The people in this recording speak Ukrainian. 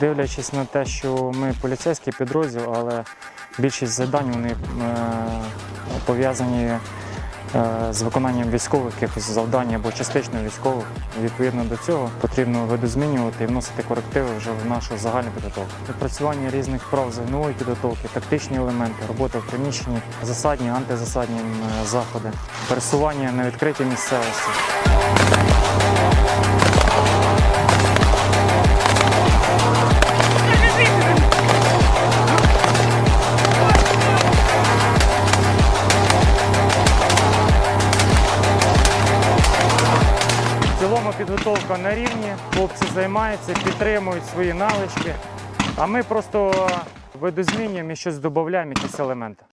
дивлячись на те, що ми поліцейський підрозділ, але більшість завдань вони е, пов'язані е, з виконанням військових якихось завдань або частично військових. Відповідно до цього потрібно видозмінювати і вносити корективи вже в нашу загальну підготовку. Відпрацювання різних прав загальної підготовки, тактичні елементи, робота в приміщенні, засадні, антизасадні заходи, пересування на відкритій місцевості. Цілому підготовка на рівні, хлопці займаються, підтримують свої навички, а ми просто видозмінюємо і щось додаємо, якісь елементи.